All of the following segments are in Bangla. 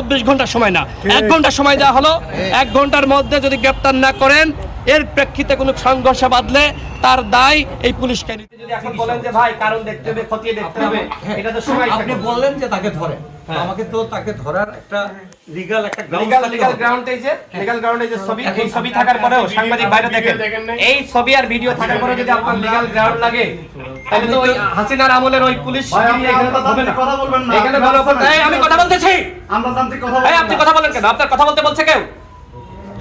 চব্বিশ ঘণ্টা সময় না। এক ঘণ্টা সময় দেওয়া হলো। এক ঘণ্টার মধ্যে যদি গ্রেপ্তার না করেন এর প্রেক্ষিতে কোনো সংঘর্ষ বাঁধলে তার দায় এই পুলিশকে নিতে। যদি এখন বলেন যে ভাই কারণ দেখতে হবে খতিয়ে দেখতে হবে এটা তো সময় আপনি বললেন যে তাকে ধরেন হ্যাঁ। আমাকে তো তাকে ধরার একটা লিগ্যাল একটা গ্রাউন্ড এই যে লিগাল গ্রাউন্ড যে ছবি এই ছবি থাকার পরেও সাংবাদিক বাইরে দেখেন। এই ছবি আর ভিডিও থাকার পরে যদি আপনার লিগাল গ্রাউন্ড লাগে তাহলে তো ওই হাসিনার আমলের ওই পুলিশ এখানে তো হবে কথা বলবেন না। এখানে বড় কথা এই আমি কথা বলতেছি। আমরা তান্ত্রিক কথা আপনি কথা বলেন কেন? আপনার কথা বলতে বলছে কেউ?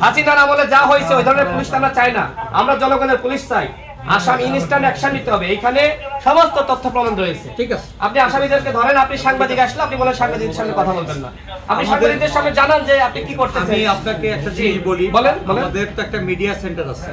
হাসিনার বলে যা হয়েছে ওই ধরনের পুলিশ আমরা চাই না। আমরা জনগণের পুলিশ চাই। আসাম ইনস্ট্যান্ট অ্যাকশন নিতে হবে। এখানে সমস্ত তথ্য প্রমাণ রয়েছে। ঠিক আছে। আপনি আসামিদেরকে ধরেন আপনি সাংবাদিক আসলে আপনি বলেন সাংবাদিকদের সামনে কথা বলবেন না। আপনি সাংবাদিকদের সামনে জানান যে আপনি কি করতেছেন। আমি আপনাকে একটা জিনিস বলি। বলেন। আমাদের তো একটা মিডিয়া সেন্টার আছে।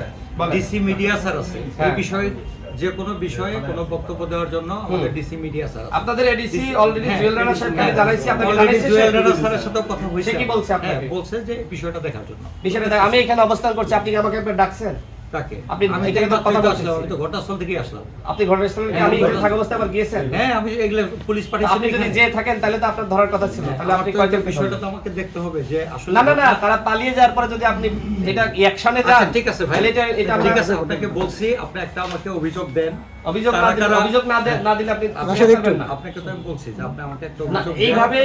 ডিসি মিডিয়া স্যার আছে। এই হ্যাঁ। বিষয়ে যে কোনো বিষয়ে কোনো বক্তব্য দেওয়ার জন্য আমাদের ডিসি মিডিয়া স্যার আপনাদের এডিসি অলরেডি জুয়েল রানা সাহেবকে জানাইছি আপনাকে অলরেডি জানাইছি জুয়েল রানা স্যারের সাথে কথা হয়েছে কি বলছে আপনি আপনাকে? বলছে যে বিষয়টা দেখার জন্য। বিষয়টা আমি এখানে অবস্থান করছি আপনি কি আমাকে ডাকছেন? তাকে আপনি আমি তো তো কথা কথা বলতেছি। আসলাম আমি তো ঘটনাস্থল থেকে আসলাম। আপনি ঘটনাস্থলে আমি থাকা অবস্থায় আবার গিয়েছেন? হ্যাঁ আমি এগুলো পুলিশ পাঠিয়েছি আপনি যদি যে থাকেন তাহলে তো আপনার ধরার কথা ছিল। তাহলে আপনি কয়জন বিষয়টা তো আমাকে দেখতে হবে যে আসলে না না না তারা পালিয়ে যাওয়ার পরে যদি আপনি এটা অ্যাকশনে যান ঠিক আছে ভাই। এটা এটা ঠিক আছে আপনাকে বলছি আপনি একটা আমাকে অভিযোগ দেন। অভিযোগ না দিলে অভিযোগ না দে- না দিলে আপনি আপনাকে চেষ্টা করবেন না। আপনাকে তো আমি বলছি যে আপনি আমাকে একটা অভিযোগ এইভাবে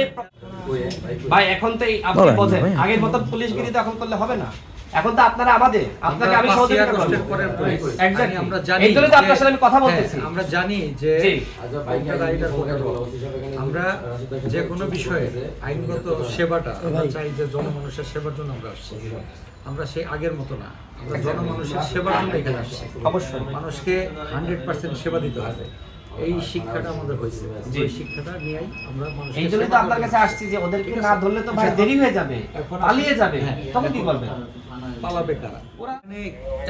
ভাই এখন তো আপনি বোঝেন আগের মতো পুলিশগিরি তো এখন করলে হবে না? এখন তো আপনারা আমাদের আপনাকে আমি সহযোগিতা করব। পরের আমরা জানি এই তো আপনার সাথে আমি কথা বলতেছি। হ্যাঁ, আমরা জানি যে। আমরা যে কোনো বিষয়ে আইনগত সেবাটা আমরা চাই যে জনমানুষের সেবার জন্য আমরা আসছি। আমরা সেই আগের মতো না আমরা জনমানুষের সেবার জন্য এখানে আসছি। অবশ্যই। মানুষকে হান্ড্রেড পার্সেন্ট সেবা দিতে হবে। এই শিক্ষাটা আমাদের হয়েছে। এই শিক্ষাটা নিয়েই আমরা এই তো আপনার কাছে আসছি যে ওদেরকে না ধরলে তো ভাই দেরি হয়ে যাবে পালিয়ে যাবে। হ্যাঁ। তখন কি করবেন পালাবে কারা? মানে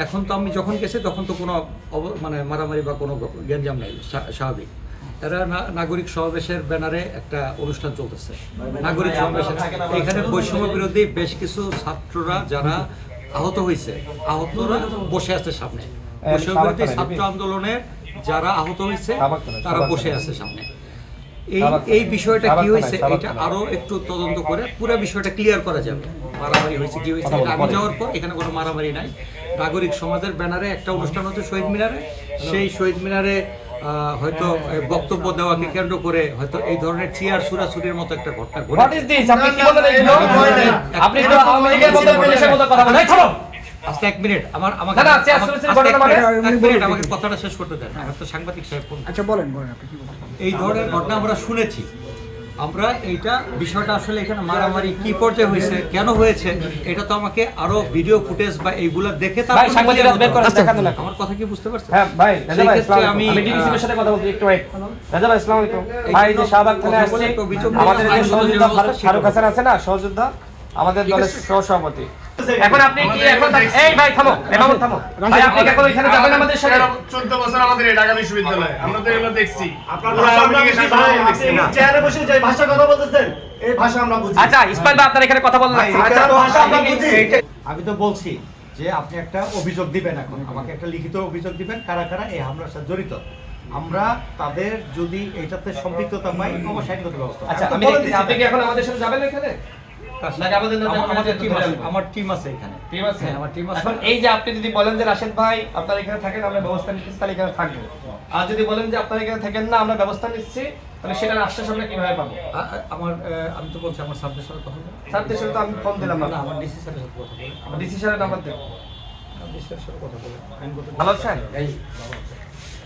এখন তো আমি যখন গেছি তখন তো কোনো মানে মারামারি বা কোনো গ্যাঞ্জাম নেই স্বাভাবিক। এরা নাগরিক সমাবেশের ব্যানারে একটা অনুষ্ঠান চলতেছে। নাগরিক সমাবেশের এখানে বৈষম্য বিরোধী বেশ কিছু ছাত্ররা যারা আহত হয়েছে আহতরা বসে আছে সামনে। বৈষম্য বিরোধী ছাত্র আন্দোলনের যারা আহত হয়েছে তারা বসে আছে সামনে। এই এই বিষয়টা কি হয়েছে এটা আরও একটু তদন্ত করে পুরো বিষয়টা ক্লিয়ার করা যাবে। মারামারি হয়েছে কি হয়েছে এটা আমি যাওয়ার পর এখানে কোনো মারামারি নাই। নাগরিক সমাজের ব্যানারে একটা অনুষ্ঠান হচ্ছে শহীদ মিনারে। সেই শহীদ মিনারে আহ, হয়তো বক্তব্য দেওয়াকে কেন্দ্র করে হয়তো এই ধরনের চিয়ার সুরাসুরির মতো একটা ঘটনা ঘটে আপনি আচ্ছা এক মিনিট আমার আমাকে না, এক মানে? মিনিট, আমাকে কথাটা শেষ করতে দেন। আমার তো সাংবাদিক সাহেব ফোন আচ্ছা বলেন বলেন আপনি কি বলছেন? এই ধরনের ঘটনা আমরা শুনেছি। আমরা এইটা বিষয়টা আসলে এখানে মারামারি কি পর্যায়ে হয়েছে কেন হয়েছে এটা তো আমাকে আরও ভিডিও ফুটেজ বা এইগুলা দেখে ভাই তারপর সাংবাদিকরা clear বের করে দেখাতে না। আমার কথা কি বুঝতে পারছেন? হ্যাঁ ভাই সেই ভাই আমি, আমি সাথে কথা বলছি একটু ওয়েট রাজা ভাই আসসালামু আলাইকুম। ভাই যে শাহবাগ কথা আসছে আমাদের যে সহযোদ্ধা ফারুক- হাসান আছে না সহযোদ্ধা? আমাদের দলের সহসভাপতি। এখন আপনি কি এখন এই ভাই থামো। থামো। ভাই আপনি এখন ওইখানে যাবেন আমাদের সাথে। চোদ্দ বছর আমাদের এই ঢাকা বিশ্ববিদ্যালয়। আমরা তো এগুলো দেখছি। আপনার। চেয়ারে বসে যে ভাষা কথা বলতেছেন এই ভাষা আমরা বুঝি। আচ্ছা ইসমাইল ভাই আপনার এখানে কথা বলেন। আচ্ছা ভাষা আমরা বুঝি। আমি তো বলছি যে আপনি একটা অভিযোগ দিবেন এখন। আমাকে একটা লিখিত অভিযোগ দিবেন কারা কারা এই হামলার সাথে জড়িত। আমরা তাদের যদি এটাতে সম্পৃক্ততা পাই অবশ্যই আইনগত ব্যবস্থা। আচ্ছা। আপনি কি এখন আমাদের সাথে যাবেন এখানে? আমার- আমাদের আমাদের টিম আছে? আনব? আমার টিম আছে এখানে। টিম আছে? হ্যাঁ, আমার টিম আছে। এখন এই যে আপনি যদি বলেন যে রাশেদ ভাই আপনার এখানে থাকেন আমরা ব্যবস্থা নিচ্ছি তাহলে এখানে থাকব। আর যদি বলেন যে আপনার এখানে থাকেন না আমরা ব্যবস্থা নিচ্ছি তাহলে সেটার আশ্বাস আমরা কীভাবে পাবো? আ- আ- আমার আমি তো বলছি আমার সাবজেক্ট সাথে কথা বলব স্যার তো আমি ফোন দিলাম না। না আমার ডিসি সাথে কথা আমার ডিসি স্যারের নাম্বার দেবো ডিসি স্যারের সাথে কথা বলব আইনগত ভালো আছেন?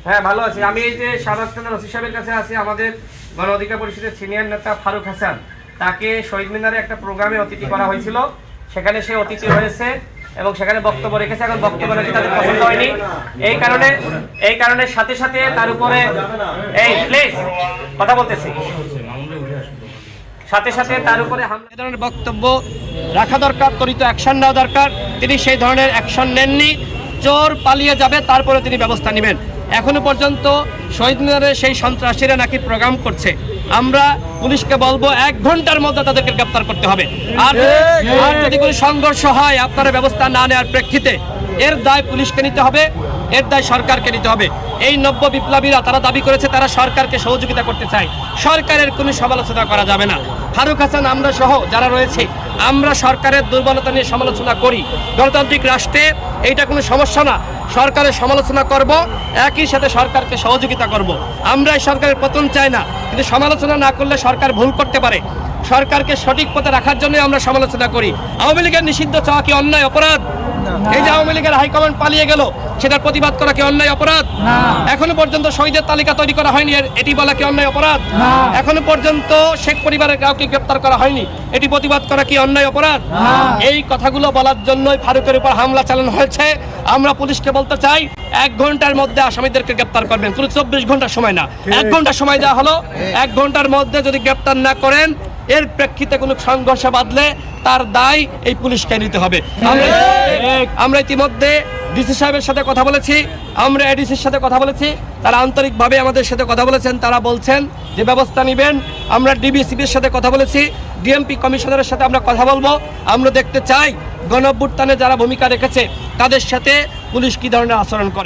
হ্যাঁ ভালো আছি। আমি এই যে খানের ওসি সাহেবের কাছে আছি আমাদের গণ অধিকার পরিষদের সিনিয়র নেতা ফারুক হাসান। তাকে শহীদ মিনারে একটা প্রোগ্রামে অতিথি করা হয়েছিল। সেখানে সে অতিথি হয়েছে এবং সেখানে বক্তব্য রেখেছে। এখন বক্তব্য রেখে তাদের পছন্দ হয়নি। এই কারণে এই কারণে সাথে সাথে তার উপরে এই প্লিজ কথা বলতেছি। সাথে সাথে তার উপরে হামলা ধরনের বক্তব্য রাখা দরকার, ত্বরিত অ্যাকশন নেওয়া দরকার। তিনি সেই ধরনের অ্যাকশন নেননি। চোর পালিয়ে যাবে, তারপরে তিনি ব্যবস্থা নেবেন। এখনও পর্যন্ত শহীদ মিনারে সেই সন্ত্রাসীরা নাকি প্রোগ্রাম করছে। আমরা পুলিশকে বলব এক ঘণ্টার মধ্যে তাদেরকে গ্রেপ্তার করতে হবে। আর আর যদি কোনো সংঘর্ষ হয় আপনারা ব্যবস্থা না নেওয়ার প্রেক্ষিতে এর দায় পুলিশকে নিতে হবে এর দায় সরকারকে নিতে হবে। এই নব্য বিপ্লবীরা তারা দাবি করেছে তারা সরকারকে সহযোগিতা করতে চায়। সরকারের কোনো সমালোচনা করা যাবে না। ফারুক হাসান, আমরা সহ যারা রয়েছে, আমরা সরকারের দুর্বলতা নিয়ে সমালোচনা করি। গণতান্ত্রিক রাষ্ট্রে এইটা কোনো সমস্যা না। সরকারের সমালোচনা করব, একই সাথে সরকারকে সহযোগিতা করব। আমরা এই সরকারের পতন চাই না, কিন্তু সমালোচনা না করলে সরকার ভুল করতে পারে। সরকারকে সঠিক পথে রাখার জন্য আমরা সমালোচনা করি। আওয়ামী লীগের নিষিদ্ধ চাওয়া কি অন্যায়, অপরাধ? এই যে আওয়ামী লীগের হাইকমান্ড পালিয়ে গেল সেটার প্রতিবাদ করা কি অন্যায় অপরাধ? এখনও পর্যন্ত শহীদের তালিকা তৈরি করা হয়নি এটি বলা কি অন্যায় অপরাধ? এখনও পর্যন্ত শেখ পরিবারের কাউকে গ্রেপ্তার করা হয়নি এটি প্রতিবাদ করা কি অন্যায় অপরাধ? এই কথাগুলো বলার জন্যই ফারুকের উপর হামলা চালানো হয়েছে। আমরা পুলিশকে বলতে চাই এক ঘণ্টার মধ্যে আসামিদেরকে গ্রেপ্তার করবেন। পুরো চব্বিশ ঘণ্টা সময় না। এক ঘণ্টা সময় দেওয়া হলো। এক ঘণ্টার মধ্যে যদি গ্রেপ্তার না করেন এর প্রেক্ষিতে কোনো সংঘর্ষ বাঁধলে তার দায় এই পুলিশকে নিতে হবে। আমরা ইতিমধ্যে ডিসি সাহেবের সাথে কথা বলেছি। আমরা এডিসির সাথে কথা বলেছি। তারা আন্তরিকভাবে আমাদের সাথে কথা বলেছেন। তারা বলছেন যে ব্যবস্থা নেবেন। আমরা ডিবিসিবির সাথে কথা বলেছি। ডিএমপি কমিশনারের সাথে আমরা কথা বলব। আমরা দেখতে চাই গণ অভ্যুত্থানে যারা ভূমিকা রেখেছে, তাদের সাথে পুলিশ কী ধরনের আচরণ করে।